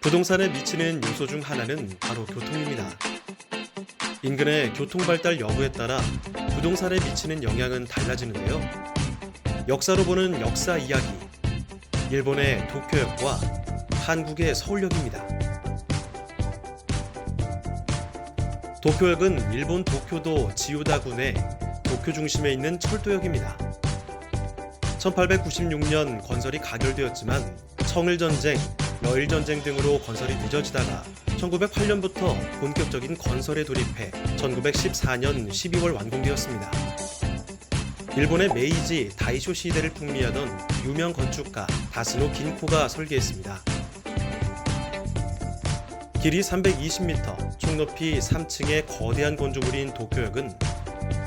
부동산에 미치는 요소 중 하나는 바로 교통입니다. 인근의 교통 발달 여부에 따라 부동산에 미치는 영향은 달라지는데요. 역사로 보는 역사 이야기. 일본의 도쿄역과 한국의 서울역입니다. 도쿄역은 일본 도쿄도 지우다군의 도쿄 중심에 있는 철도역입니다. 1896년 건설이 가결되었지만 청일전쟁, 러일전쟁 등으로 건설이 늦어지다가 1908년부터 본격적인 건설에 돌입해 1914년 12월 완공되었습니다. 일본의 메이지 다이쇼 시대를 풍미하던 유명 건축가 다스노 긴코가 설계했습니다. 길이 320m, 총 높이 3층의 거대한 건조물인 도쿄역은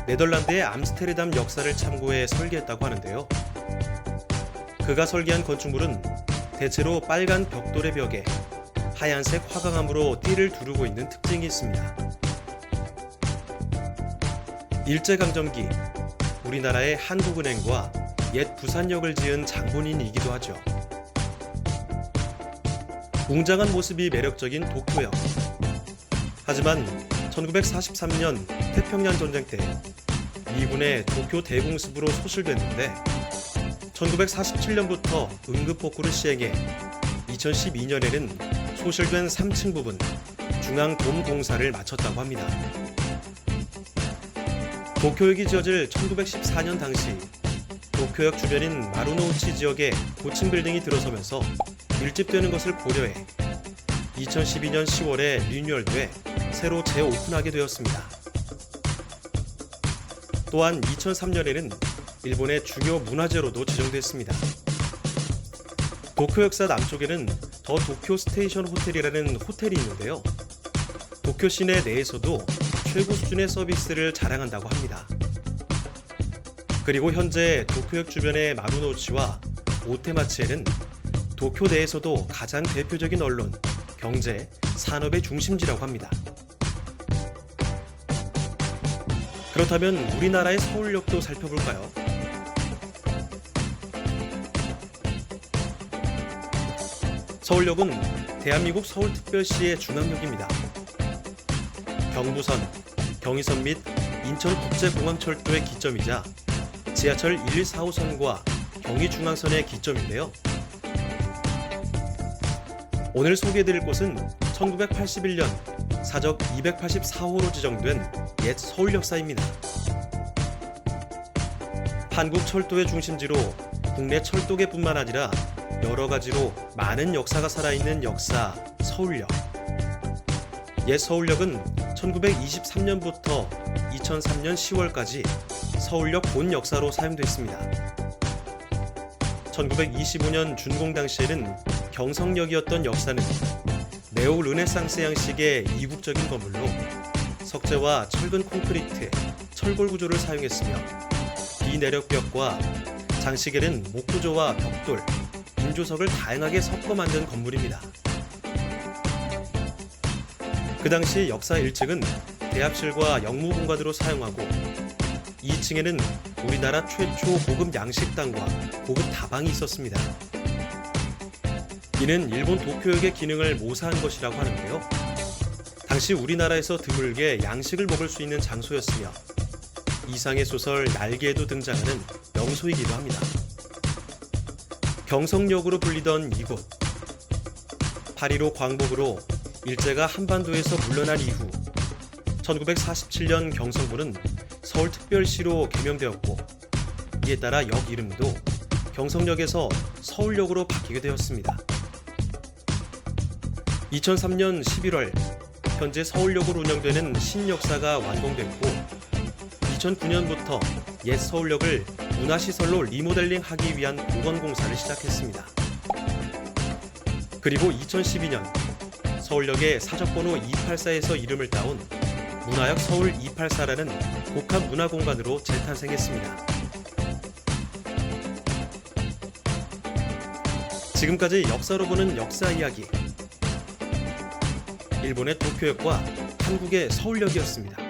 네덜란드의 암스테르담 역사를 참고해 설계했다고 하는데요. 그가 설계한 건축물은 대체로 빨간 벽돌의 벽에 하얀색 화강암으로 띠를 두르고 있는 특징이 있습니다. 일제강점기 우리나라의 한국은행과 옛 부산역을 지은 장본인이기도 하죠. 웅장한 모습이 매력적인 도쿄역. 하지만 1943년 태평양 전쟁 때 미군의 도쿄 대공습으로 소실됐는데 1947년부터 응급복구를 시행해 2012년에는 소실된 3층 부분 중앙돔 공사를 마쳤다고 합니다. 도쿄역이 지어질 1914년 당시 도쿄역 주변인 마루노우치 지역에 고층 빌딩이 들어서면서 밀집되는 것을 고려해 2012년 10월에 리뉴얼돼 새로 재오픈하게 되었습니다. 또한 2003년에는 일본의 중요 문화재로도 지정됐습니다. 도쿄 역사 남쪽에는 더 도쿄 스테이션 호텔이라는 호텔이 있는데요. 도쿄 시내 내에서도 최고 수준의 서비스를 자랑한다고 합니다. 그리고 현재 도쿄역 주변의 마루노치와 오테마치에는 도쿄 내에서도 가장 대표적인 언론, 경제, 산업의 중심지라고 합니다. 그렇다면 우리나라의 서울역도 살펴볼까요? 서울역은 대한민국 서울특별시의 중앙역입니다. 경부선, 경의선 및 인천국제공항철도의 기점이자 지하철 1, 4, 5선과 경의중앙선의 기점인데요. 오늘 소개해드릴 곳은 1981년 사적 284호로 지정된 옛 서울역사입니다. 한국 철도의 중심지로 국내 철도계뿐만 아니라 여러 가지로 많은 역사가 살아있는 역사 서울역. 옛 서울역은 1923년부터 2003년 10월까지 서울역 본 역사로 사용됐습니다. 1925년 준공 당시에는 경성역이었던 역사는 네오 르네상스 양식의 이국적인 건물로 석재와 철근 콘크리트, 철골 구조를 사용했으며 비내력벽과 장식에는 목구조와 벽돌, 인조석을 다양하게 섞어 만든 건물입니다. 그 당시 역사 1층은 대합실과 영무 공간으로 사용하고 2층에는 우리나라 최초 고급 양식당과 고급 다방이 있었습니다. 이는 일본 도쿄역의 기능을 모사한 것이라고 하는데요. 당시 우리나라에서 드물게 양식을 먹을 수 있는 장소였으며 이상의 소설 날개에도 등장하는 명소이기도 합니다. 경성역으로 불리던 이곳. 8.15 광복으로 일제가 한반도에서 물러난 이후 1947년 경성부는 서울특별시로 개명되었고 이에 따라 역 이름도 경성역에서 서울역으로 바뀌게 되었습니다. 2003년 11월 현재 서울역으로 운영되는 신역사가 완공됐고 2009년부터 옛 서울역을 문화시설로 리모델링 하기 위한 복원공사를 시작했습니다. 그리고 2012년 서울역의 사적번호 284에서 이름을 따온 문화역 서울 284라는 복합 문화공간으로 재탄생했습니다. 지금까지 역사로 보는 역사 이야기. 일본의 도쿄역과 한국의 서울역이었습니다.